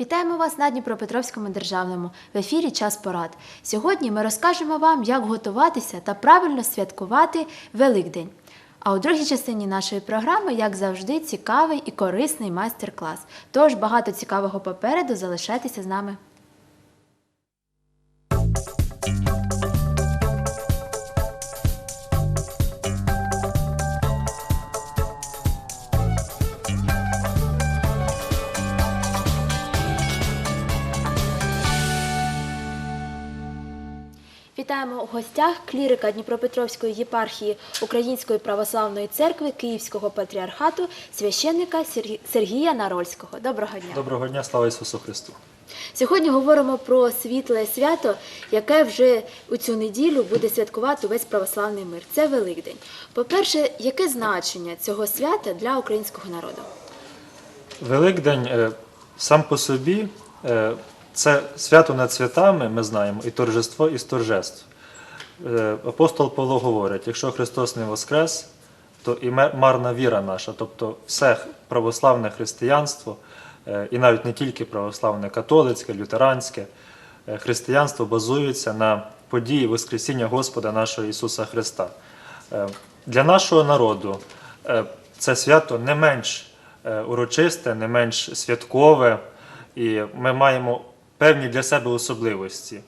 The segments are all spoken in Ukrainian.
Вітаємо вас на Дніпропетровському державному в ефірі Час порад. Сьогодні ми розкажемо вам, як готуватися та правильно святкувати Великдень. А у другій частині нашої програми, як завжди, цікавий і корисний майстер-клас. Тож багато цікавого попереду залишайтеся з нами. Вітаємо у гостях клірика Дніпропетровської єпархії Української православної церкви Київського патріархату священника Сергія Нарольського. Доброго дня. Доброго дня, слава Ісусу Христу! Сьогодні говоримо про світле свято, яке вже у цю неділю буде святкувати весь православний мир. Це Великдень. По-перше, яке значення цього свята для українського народу? Великдень е, сам по собі е, це свято над святами, ми знаємо, і торжество, і торжеств. Е, Апостол Павло говорить: якщо Христос не воскрес, то і марна віра наша, тобто все православне християнство, е, і навіть не тільки православне, католицьке, лютеранське, е, християнство базується на події Воскресіння Господа нашого Ісуса Христа. Для нашого народу це свято не менш урочисте, не менш святкове, і ми маємо певні для себе особливості.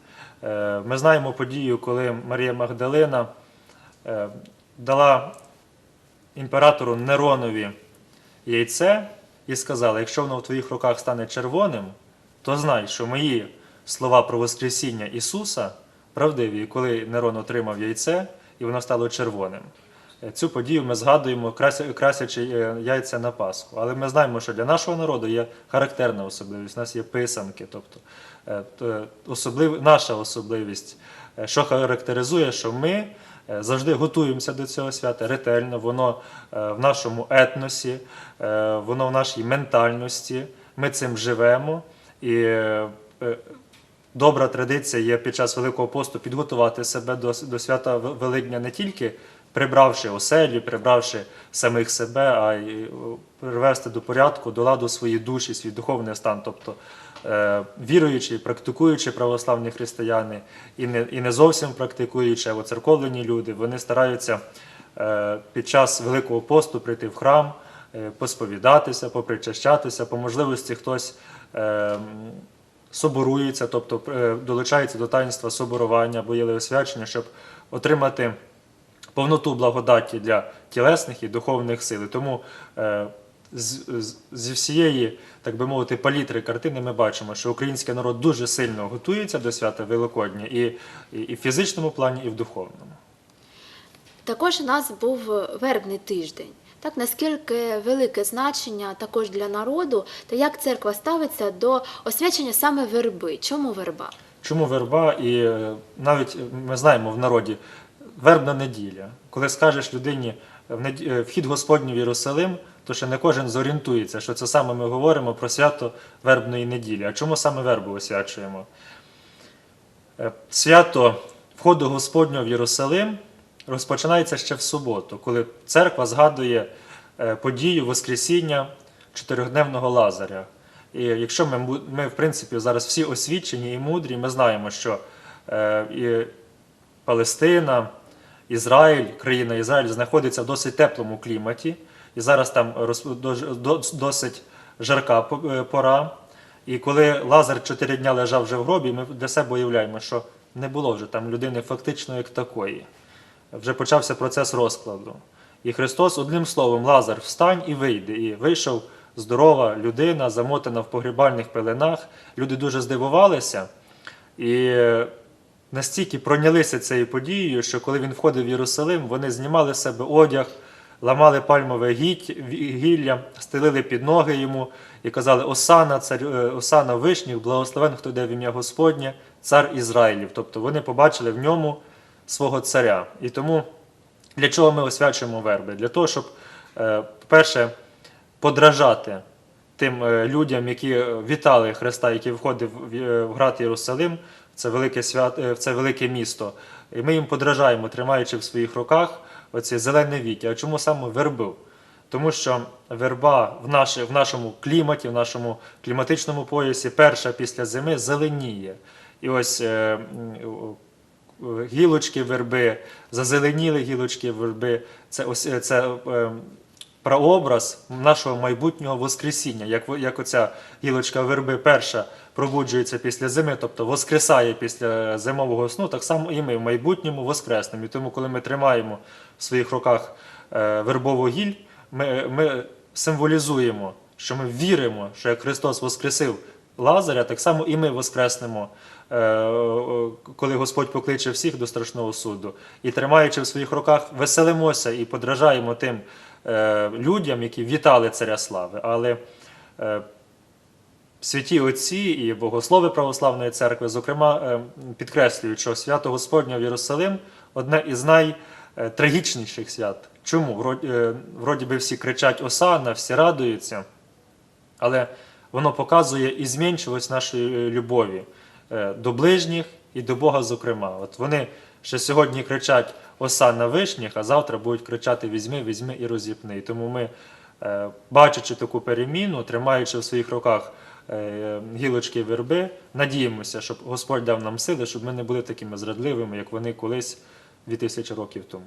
Е, Ми знаємо подію, коли Марія Магдалина е, дала імператору Неронові яйце і сказала: якщо воно в твоїх руках стане червоним, то знай, що мої слова про Воскресіння Ісуса правдиві, коли Нерон отримав яйце, і воно стало червоним. Цю подію ми згадуємо, красячи е, яйця на Пасху. Але ми знаємо, що для нашого народу є характерна особливість. У нас є писанки, тобто е, особлив... наша особливість, е, що характеризує, що ми завжди готуємося до цього свята ретельно, воно в нашому етносі, воно в нашій ментальності. Ми цим живемо. І добра традиція є під час Великого посту підготувати себе до, свята Великдня не тільки прибравши оселі, прибравши самих себе, а й привести до порядку, до ладу свої душі, свій духовний стан. Тобто е, віруючі, практикуючі православні християни і не, і не зовсім практикуючі, а оцерковлені люди, вони стараються е, під час Великого посту прийти в храм, е, посповідатися, попричащатися, по можливості хтось. е, соборується, тобто е, долучається до таїнства соборування або єлеосвячення, щоб отримати повноту благодаті для тілесних і духовних сил. Тому е, зі всієї, так би мовити, палітри картини ми бачимо, що український народ дуже сильно готується до свята Великодня і, і, і в фізичному плані, і в духовному. Також у нас був вербний тиждень. Так, наскільки велике значення також для народу, та як церква ставиться до освячення саме верби? Чому верба? Чому верба? І е, навіть ми знаємо в народі вербна неділя. Коли скажеш людині е, вхід Господній в Єрусалим, то ще не кожен зорієнтується, що це саме ми говоримо про свято вербної неділі. А чому саме вербу освячуємо? Е, Свято входу Господнього в Єрусалим розпочинається ще в суботу, коли церква згадує е, подію Воскресіння чотирьохдневного Лазаря. І якщо ми, ми, в принципі, зараз всі освічені і мудрі, ми знаємо, що і Палестина, Ізраїль, країна Ізраїль знаходиться в досить теплому кліматі, і зараз там досить жарка е, пора. І коли Лазар чотири дня лежав вже в гробі, ми для себе уявляємо, що не було вже там людини фактично як такої. Вже почався процес розкладу. І Христос одним словом, Лазар, встань і вийди. І вийшов здорова людина, замотана в погрібальних пеленах. Люди дуже здивувалися. І настільки пройнялися цією подією, що коли він входив в Єрусалим, вони знімали з себе одяг, ламали пальмове гілля, стелили під ноги йому і казали: Осана, цар, е, Осана вишніх, благословен, хто йде в ім'я Господнє, цар Ізраїлів. Тобто вони побачили в ньому свого царя. І тому для чого ми освячуємо верби? Для того, щоб, е, по-перше, подражати тим е, людям, які вітали Христа, який входив в град Єрусалим, це велике свят, е, це велике місто. І ми їм подражаємо, тримаючи в своїх руках оце зелене віття. А чому саме вербу? Тому що верба в, наші, в нашому кліматі, в нашому кліматичному поясі, перша після зими зеленіє. І ось е, м, гілочки верби, зазеленіли гілочки верби, це, ось, е, це е, прообраз нашого майбутнього Воскресіння. Як, як оця гілочка верби перша пробуджується після зими, тобто воскресає після зимового сну, так само і ми в майбутньому воскреснемо. І тому, коли ми тримаємо в своїх руках е, вербову гіль, ми, ми символізуємо, що ми віримо, що як Христос воскресив Лазаря, так само і ми воскреснемо, е, коли Господь покличе всіх до страшного суду. І тримаючи в своїх руках, веселимося і подражаємо тим людям, які вітали царя слави. Але е, святі отці і богослови православної церкви, зокрема, е, підкреслюють, що свято Господнє в Єрусалим одне із найтрагічніших свят. Чому? Вроді, е, би всі кричать Осана, всі радуються, але воно показує і зменшилось нашої е, любові е, до ближніх і до Бога, зокрема. От вони ще сьогодні кричать Осана вишніх, а завтра будуть кричати Візьми, візьми і розіпни. І тому ми, е, бачачи таку переміну, тримаючи в своїх руках е, гілочки верби, надіємося, щоб Господь дав нам сили, щоб ми не були такими зрадливими, як вони колись 2000 років тому.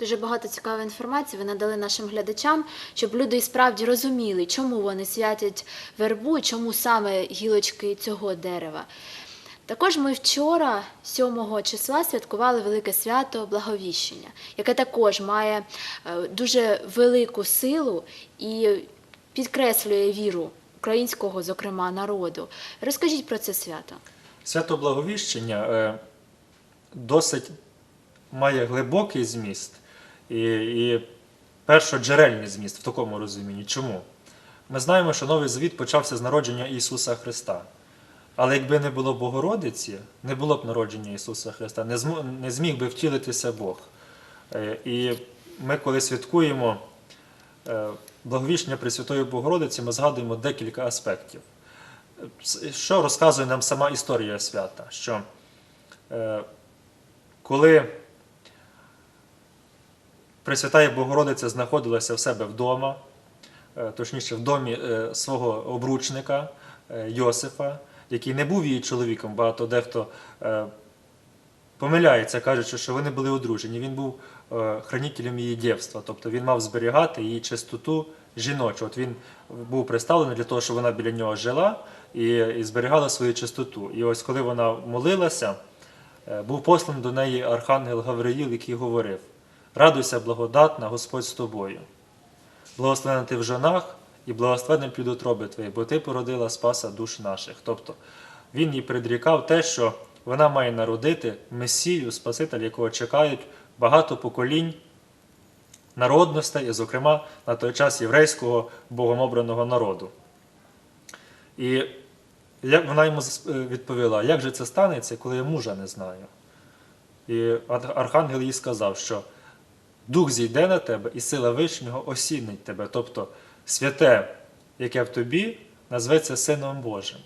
Дуже багато цікавої інформації ви надали нашим глядачам, щоб люди і справді розуміли, чому вони святять вербу, чому саме гілочки цього дерева. Також ми вчора, 7 числа, святкували велике свято Благовіщення, яке також має е, дуже велику силу і підкреслює віру українського, зокрема, народу. Розкажіть про це свято. Свято Благовіщення е, досить має глибокий зміст і, і першоджерельний зміст в такому розумінні. Чому? Ми знаємо, що Новий Завіт почався з народження Ісуса Христа. Але якби не було Богородиці, не було б народження Ісуса Христа, не, змо, не зміг би втілитися Бог. Е, І ми, коли святкуємо е, благовіщення Пресвятої Богородиці, ми згадуємо декілька аспектів. Що розказує нам сама історія свята? Що е, коли Пресвятая Богородиця знаходилася в себе вдома, е, точніше, в домі е, свого обручника е, Йосифа, який не був її чоловіком, багато дехто е, помиляється, кажучи, що вони були одружені. Він був е, хранителем її дівства, тобто він мав зберігати її чистоту жіночу. От він був представлений для того, щоб вона біля нього жила і, і зберігала свою чистоту. І ось коли вона молилася, е, був посланий до неї архангел Гавриїл, який говорив: Радуйся, благодатна, Господь з тобою. Благословена ти в жонах і благословенний плід утроби твої, бо ти породила спаса душ наших. Тобто він їй предрікав те, що вона має народити Месію, Спасителя, якого чекають багато поколінь народностей, і, зокрема, на той час єврейського богомобраного народу. І як вона йому е, відповіла, як же це станеться, коли я мужа не знаю? І архангел їй сказав, що Дух зійде на тебе, і сила Вишнього осінить тебе. Тобто святе, яке в тобі, назветься Сином Божим.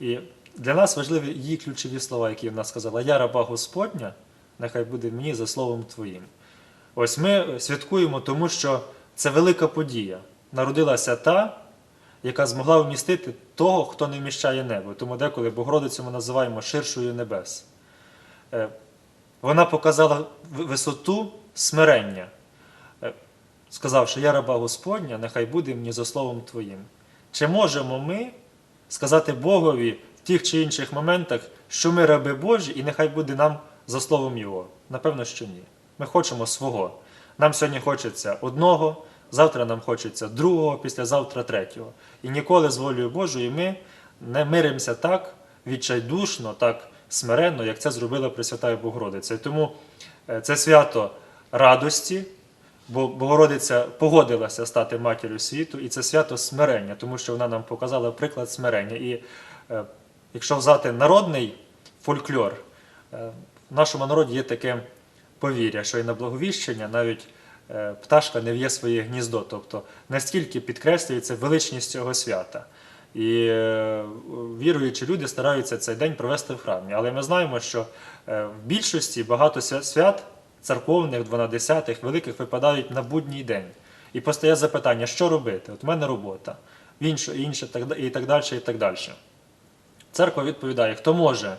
І для нас важливі її ключові слова, які вона сказала: Я раба Господня, нехай буде мені за словом Твоїм. Ось ми святкуємо, тому що це велика подія. Народилася та, яка змогла вмістити того, хто не вміщає небо. Тому деколи Богородицю ми називаємо ширшою небес. Е, Вона показала висоту смирення, сказавши, я раба Господня, нехай буде мені за словом Твоїм. Чи можемо ми сказати Богові в тих чи інших моментах, що ми раби Божі, і нехай буде нам за словом Його? Напевно, що ні. Ми хочемо свого. Нам сьогодні хочеться одного, завтра нам хочеться другого, післязавтра третього. І ніколи з волею Божою ми не миримося так відчайдушно, так смиренно, як це зробила Пресвятая Богородиця. І тому е, це свято радості, Богородиця погодилася стати матір'ю світу, і це свято смирення, тому що вона нам показала приклад смирення. І е, якщо взяти народний фольклор, е, в нашому народі є таке повір'я, що і на благовіщення навіть е, пташка не в'є своє гніздо, тобто настільки підкреслюється величність цього свята. І е, віруючі люди стараються цей день провести в храмі. Але ми знаємо, що е, в більшості багато свя- свят церковних, дванадесятих, великих випадають на будній день. І постає запитання, що робити? От в мене робота, інше, інше, і так далі, і так далі. Церква відповідає, хто може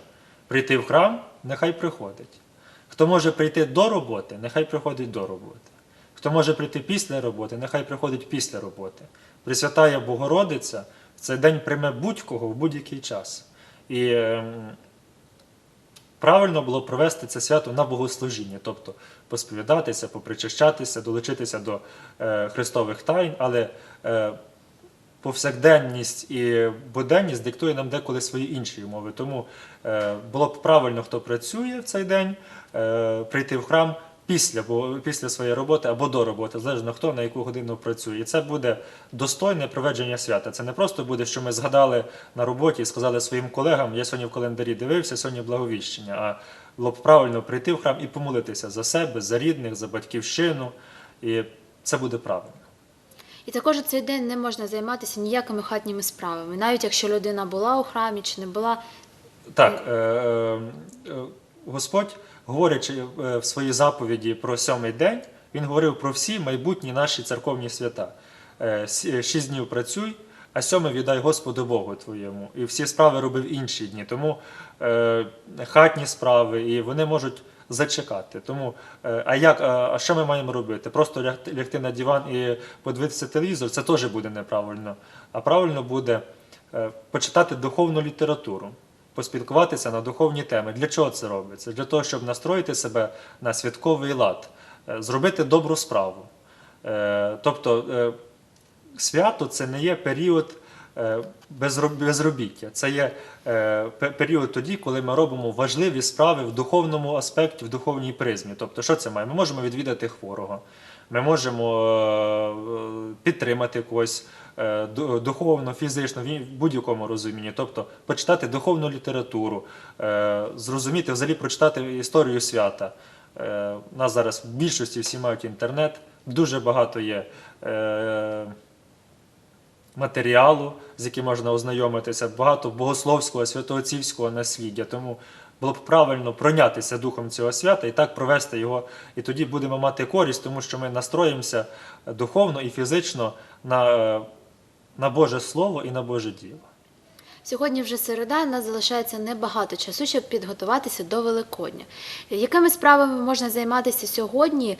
прийти в храм, нехай приходить. Хто може прийти до роботи, нехай приходить до роботи. Хто може прийти після роботи, нехай приходить після роботи. Пресвятая Богородиця в цей день прийме будь-кого в будь-який час. І ем, правильно було провести це свято на богослужіння, тобто посповідатися, попричащатися, долучитися до е, Христових тайн, але е, повсякденність і буденність диктує нам деколи свої інші умови. Тому е, було б правильно, хто працює в цей день, е, прийти в храм після, бо- після своєї роботи або до роботи, залежно хто на яку годину працює. І це буде достойне проведження свята. Це не просто буде, що ми згадали на роботі і сказали своїм колегам, я сьогодні в календарі дивився, сьогодні благовіщення. А було б правильно прийти в храм і помолитися за себе, за рідних, за батьківщину. І це буде правильно. І також цей день не можна займатися ніякими хатніми справами, навіть якщо людина була у храмі чи не була. Так, е, е, е, Господь, говорячи е, в своїй заповіді про сьомий день, він говорив про всі майбутні наші церковні свята. Е, Шість днів працюй, а сьомий віддай Господу Богу твоєму. І всі справи робив інші дні. Тому е, хатні справи, і вони можуть зачекати. Тому, е, а як, а що ми маємо робити? Просто лягти, на диван і подивитися телевізор, це теж буде неправильно. А правильно буде е, почитати духовну літературу поспілкуватися на духовні теми. Для чого це робиться? Для того, щоб настроїти себе на святковий лад, е, зробити добру справу. Е, Тобто е, свято це не є період безробіття, це є період тоді, коли ми робимо важливі справи в духовному аспекті, в духовній призмі. Тобто, що це має? Ми можемо відвідати хворого. Ми можемо підтримати когось духовно, фізично, в будь-якому розумінні. Тобто почитати духовну літературу, е, зрозуміти, взагалі прочитати історію свята. Е, У нас зараз в більшості всі мають інтернет, дуже багато є е, матеріалу, з яким можна ознайомитися, багато богословського, святоотцівського насліддя. Тому було б правильно пройнятися духом цього свята і так провести його. І тоді будемо мати користь, тому що ми настроїмося духовно і фізично на, е, на Боже Слово і на Боже діло. Сьогодні вже середа, у нас залишається небагато часу, щоб підготуватися до Великодня. Якими справами можна займатися сьогодні?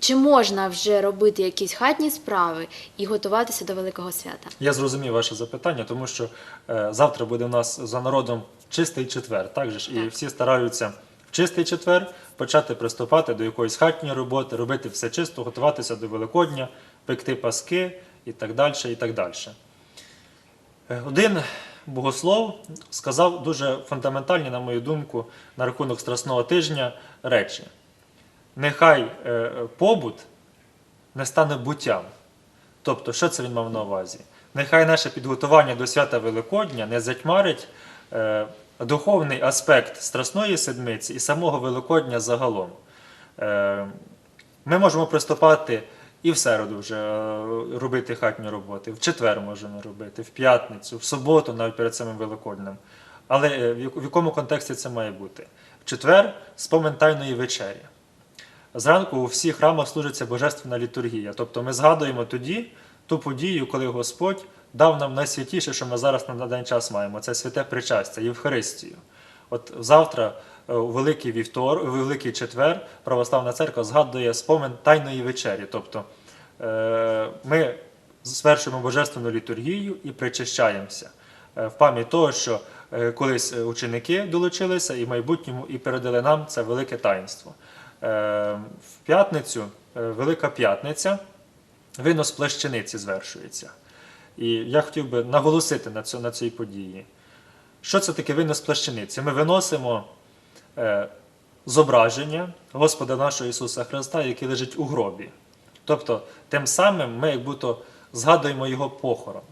Чи можна вже робити якісь хатні справи і готуватися до Великого свята? Я зрозумів ваше запитання, тому що е, завтра буде у нас за народом чистий четвер, так же ж? І всі стараються в чистий четвер почати приступати до якоїсь хатньої роботи, робити все чисто, готуватися до Великодня, пекти паски і так далі. І так далі. Е, Один богослов сказав дуже фундаментальні, на мою думку, на рахунок Страсного тижня речі. Нехай е, побут не стане буттям. Тобто, що це він мав на увазі? Нехай наше підготування до свята Великодня не затьмарить е, духовний аспект Страсної Седмиці і самого Великодня загалом. Ми можемо приступати і в середу вже е, робити хатні роботи, в четвер можемо робити, в п'ятницю, в суботу, навіть перед самим Великоднем. Але е, в якому контексті це має бути? В четвер спомин Тайної вечері. Зранку у всіх храмах служиться божественна літургія. Тобто ми згадуємо тоді ту подію, коли Господь дав нам найсвятіше, що ми зараз на даний час маємо. Це святе причастя, Євхаристію. От завтра, у Великий Вівтор, у Великий Четвер, Православна церква згадує спомин Тайної вечері. Тобто е, ми звершуємо божественну літургію і причащаємося е, в пам'ять того, що е, колись е, ученики долучилися і в майбутньому і передали нам це велике таїнство. Е, В п'ятницю, е, Велика П'ятниця, винос плащаниці звершується. І я хотів би наголосити на, цю, на цій події. Що це таке винос плащаниці? Ми виносимо е, зображення Господа нашого Ісуса Христа, який лежить у гробі. Тобто, тим самим ми як будто згадуємо Його похорон.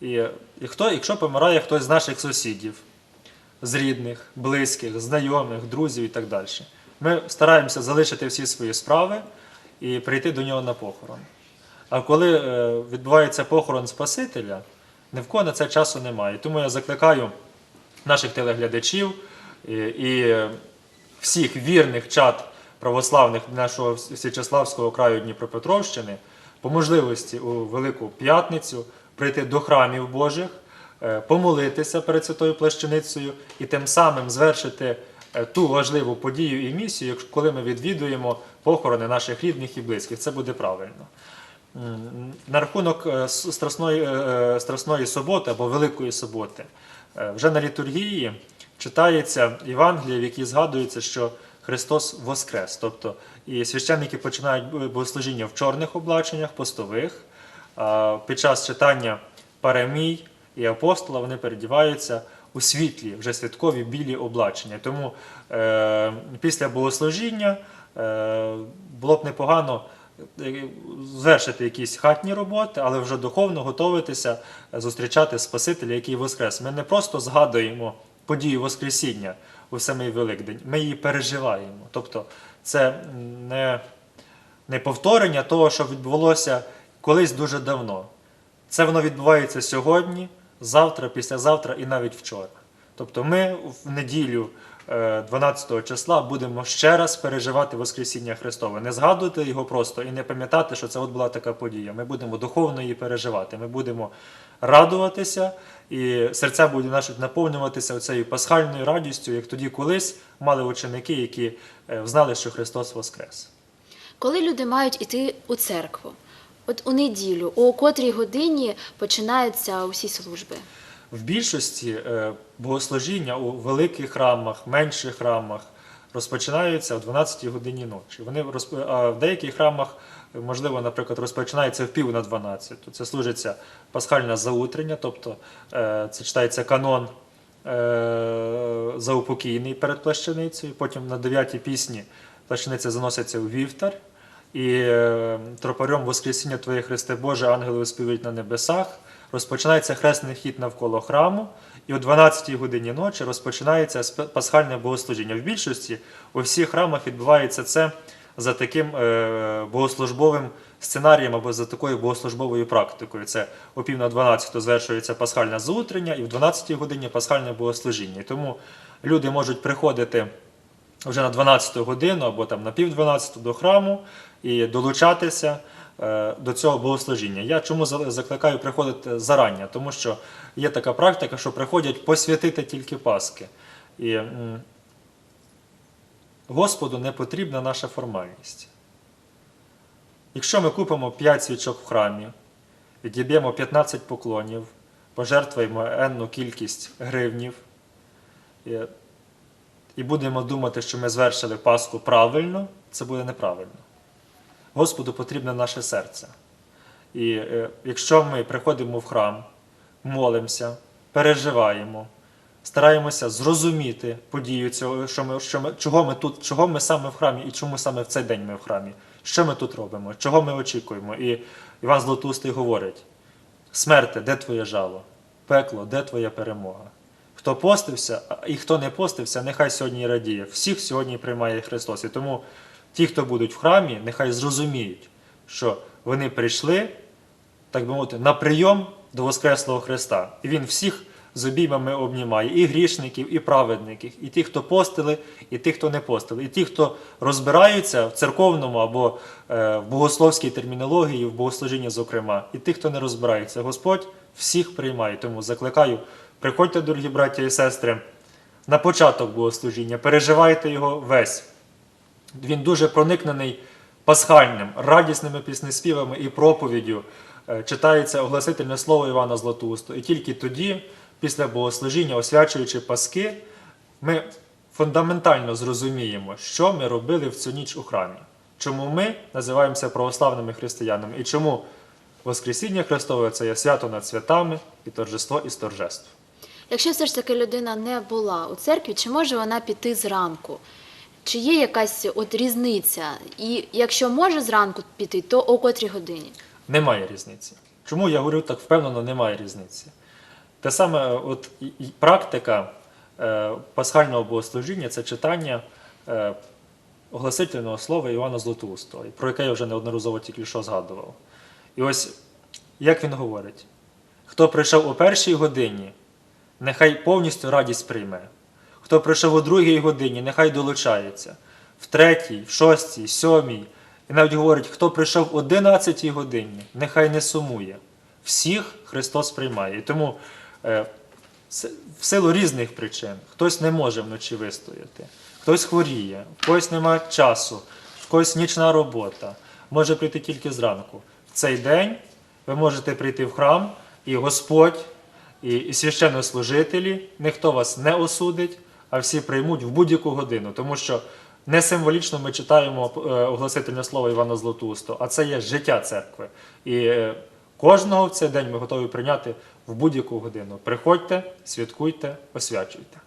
І, і хто, якщо помирає хтось з наших сусідів, з рідних, близьких, знайомих, друзів і так далі, ми стараємося залишити всі свої справи і прийти до нього на похорон. А коли е, відбувається похорон Спасителя, ні в кого на це часу немає. Тому я закликаю наших телеглядачів і, всіх вірних чат православних нашого Січеславського краю Дніпропетровщини по можливості у Велику П'ятницю прийти до храмів Божих, е, помолитися перед святою плащаницею і тим самим звершити е, ту важливу подію і місію, коли ми відвідуємо похорони наших рідних і близьких. Це буде правильно. На рахунок е, Страсної, Страсної суботи або Великої суботи, е, вже на літургії читається Євангеліє, в якій згадується, що Христос воскрес. Тобто і священники починають богослужіння в чорних облаченнях, постових. Під час читання парамій і апостола вони передіваються у світлі, вже святкові білі облачення. Тому е, після богослужіння е, було б непогано е, звершити якісь хатні роботи, але вже духовно готуватися зустрічати Спасителя, який воскрес. Ми не просто згадуємо подію Воскресіння у самий Великдень, ми її переживаємо. Тобто це не, не повторення того, що відбулося колись дуже давно. Це воно відбувається сьогодні, завтра, післязавтра і навіть вчора. Тобто ми в неділю е, 12 числа будемо ще раз переживати Воскресіння Христове, не згадувати його просто і не пам'ятати, що це от була така подія. Ми будемо духовно її переживати. Ми будемо радуватися, і серця будуть наші наповнюватися цією пасхальною радістю, як тоді колись мали ученики, які е, знали, що Христос Воскрес. Коли люди мають іти у церкву, от у неділю, о котрій годині починаються усі служби. В більшості е, богослужіння у великих храмах, менших храмах розпочинаються о 12 годині ночі. Вони розп- а в деяких храмах, можливо, наприклад, розпочинається в пів на 12. Це служиться пасхальне заутрення, тобто е, це читається канон е, заупокійний перед плащаницею. Потім на 9 пісні плащаниця заноситься у вівтар. І е, тропарем Воскресіння Твоє Христе Боже, ангели співають на небесах. Розпочинається хресний хід навколо храму, і о 12-й годині ночі розпочинається пасхальне богослужіння. В більшості у всіх храмах відбувається це за таким е, богослужбовим сценарієм або за такою богослужбовою практикою. Це о пів на 12 звершується пасхальне заутрення, і в 12 годині пасхальне богослужіння. І тому люди можуть приходити вже на 12 годину або там на пів 12 до храму і долучатися е, до цього богослужіння. Я чому закликаю приходити зарання? Тому що є така практика, що приходять посвятити тільки Паски. І Господу не потрібна наша формальність. Якщо ми купимо 5 свічок в храмі, відіб'ємо 15 поклонів, пожертвуємо енну кількість гривнів, і будемо думати, що ми звершили Пасху правильно, це буде неправильно. Господу потрібне наше серце. І е, якщо ми приходимо в храм, молимося, переживаємо, стараємося зрозуміти подію цього, що ми, що ми, чого ми тут, чого ми саме в храмі і чому саме в цей день ми в храмі, що ми тут робимо, чого ми очікуємо. І Іван Златоустий говорить: смерте, де твоє жало? Пекло, де твоя перемога? Хто постився і хто не постився, нехай сьогодні радіє. Всіх сьогодні приймає Христос. І тому ті, хто будуть в храмі, нехай зрозуміють, що вони прийшли, так би мовити, на прийом до Воскреслого Христа. І Він всіх з обіймами обнімає, і грішників, і праведників, і тих, хто постили, і тих, хто не постили, і ті, хто розбираються в церковному або е, в богословській термінології, в богослужінні, зокрема, і тих, хто не розбирається. Господь всіх приймає. Тому закликаю, приходьте, дорогі браття і сестри, на початок богослужіння, переживайте його весь. Він дуже проникнений пасхальним, радісними піснеспівами і проповіддю. Е, Читається огласительне слово Івана Златоустого. І тільки тоді, після богослужіння, освячуючи паски, ми фундаментально зрозуміємо, що ми робили в цю ніч у храмі. Чому ми називаємося православними християнами і чому Воскресіння Христове це є свято над святами і торжество із торжеств. Якщо все ж таки людина не була у церкві, чи може вона піти зранку? Чи є якась от різниця? І якщо може зранку піти, то о котрій годині? Немає різниці. Чому я говорю так впевнено, немає різниці. Те саме, от і- і практика е, пасхального богослужіння це читання е, огласительного слова Івана Златоустого, про яке я вже неодноразово тільки що згадував. І ось як він говорить: хто прийшов у першій годині, нехай повністю радість прийме. Хто прийшов у другій годині, нехай долучається. В третій, в шостій, сьомій, І навіть говорить, хто прийшов о 11 годині, нехай не сумує. Всіх Христос приймає. І тому е, в силу різних причин хтось не може вночі вистояти, хтось хворіє, в когось немає часу, в когось нічна робота, може прийти тільки зранку. В цей день ви можете прийти в храм, і Господь, і, і священнослужителі, ніхто вас не осудить, а всі приймуть в будь-яку годину. Тому що не символічно ми читаємо е, огласительне слово Івана Златоусту, а це є життя церкви. І е, кожного в цей день ми готові прийняти в будь-яку годину. Приходьте, святкуйте, освячуйте.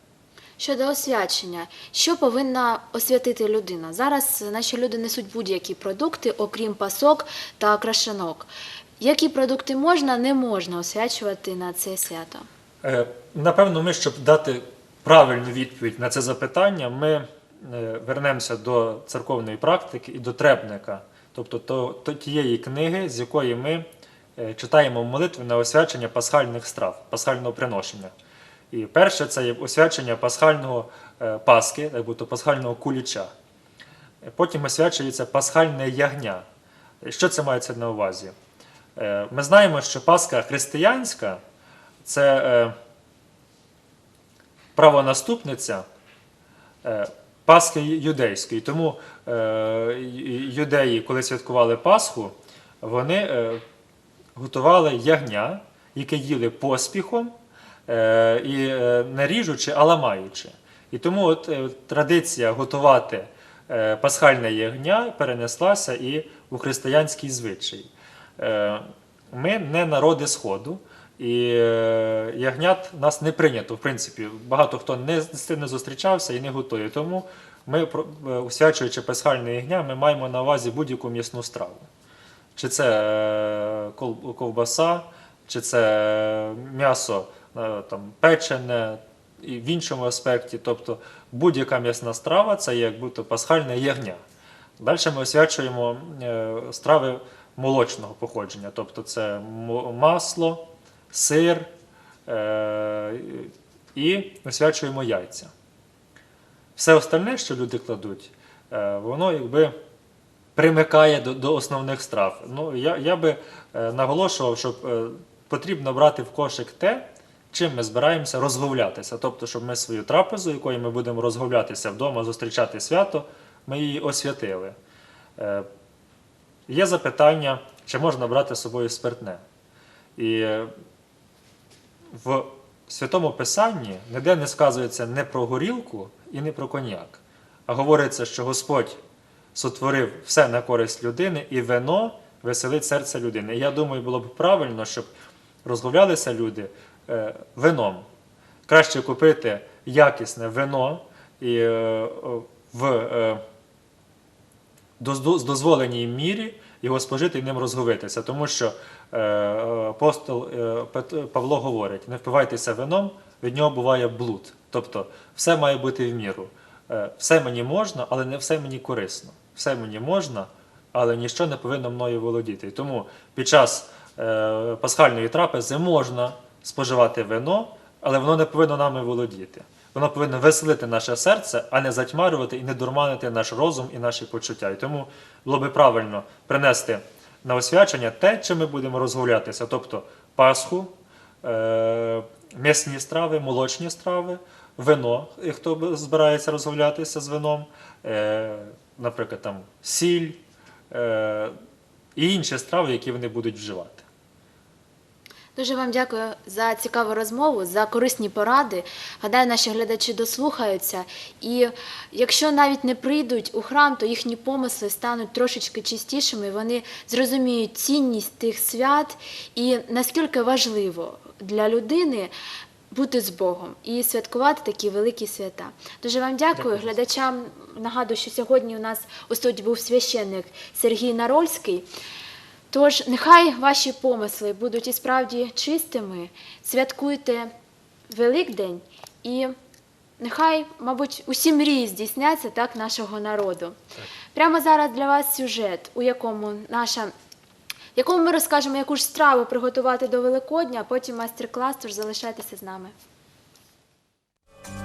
Щодо освячення, що повинна освятити людина? Зараз наші люди несуть будь-які продукти, окрім пасок та крашенок. Які продукти можна, не можна освячувати на це свято? Е, Напевно, ми, щоб дати правильну відповідь на це запитання, ми е, вернемося до церковної практики і до требника, тобто то, то тієї книги, з якої ми читаємо молитви на освячення пасхальних страв, пасхального приношення. І перше це є освячення пасхального е, паски, так будто пасхального куліча. Е, Потім освячується пасхальне ягня. Що це мається на увазі? Е, Ми знаємо, що Пасха християнська це е, правонаступниця е, Пасхи юдейської. Тому е, юдеї, коли святкували Пасху, вони е, готували ягня, яке їли поспіхом е, і не ріжучи, а ламаючи. І тому от, е, традиція готувати е, пасхальне ягня перенеслася і у християнський звичай. Ми не народи Сходу, і ягнят нас не прийнято. В принципі, багато хто не з цим не зустрічався і не готує. Тому ми, освячуючи пасхальне ягня, ми маємо на увазі будь-яку м'ясну страву. Чи це е, ковбаса, чи це м'ясо е, там, печене і в іншому аспекті. Тобто будь-яка м'ясна страва це як будто пасхальне ягня. Далі ми освячуємо е, страви молочного походження, тобто це масло, сир і освячуємо яйця. Все остальне, що люди кладуть, воно якби примикає до, до основних страв. Ну, я, я би е, наголошував, що е, потрібно брати в кошик те, чим ми збираємося розговлятися. Тобто, щоб ми свою трапезу, якою ми будемо розговлятися вдома, зустрічати свято, ми її освятили. Е, є запитання, чи можна брати з собою спиртне. І в Святому Писанні ніде не сказується не про горілку і не про коньяк, а говориться, що Господь сотворив все на користь людини, і вино веселить серце людини. Я думаю, було б правильно, щоб розмовлялися люди е, вином. Краще купити якісне вино і е, в е, доз- дозволеній мірі його спожити і ним розговитися. Тому що апостол Павло говорить: не впивайтеся вином, від нього буває блуд. Тобто все має бути в міру. Все мені можна, але не все мені корисно. Все мені можна, але ніщо не повинно мною володіти. І тому під час е, пасхальної трапези можна споживати вино, але воно не повинно нами володіти. Воно повинно веселити наше серце, а не затьмарювати і не дурманити наш розум і наші почуття. І тому було би правильно принести на освячення те, чим ми будемо розгулятися, тобто Пасху, е, м'ясні страви, молочні страви, вино, і хто збирається розгулятися з вином, е, наприклад, там сіль е, і інші страви, які вони будуть вживати. Дуже вам дякую за цікаву розмову, за корисні поради. Гадаю, наші глядачі дослухаються. І якщо навіть не прийдуть у храм, то їхні помисли стануть трошечки чистішими. Вони зрозуміють цінність тих свят і наскільки важливо для людини бути з Богом і святкувати такі великі свята. Дуже вам дякую. Дякую. Глядачам нагадую, що сьогодні у нас у студії був священник Сергій Нарольський. Тож нехай ваші помисли будуть і справді чистими, святкуйте Великдень і нехай, мабуть, усі мрії здійсняться так нашого народу. Прямо зараз для вас сюжет, у якому наша. Якому ми розкажемо, яку ж страву приготувати до Великодня, а потім майстер-клас, тож залишайтеся з нами.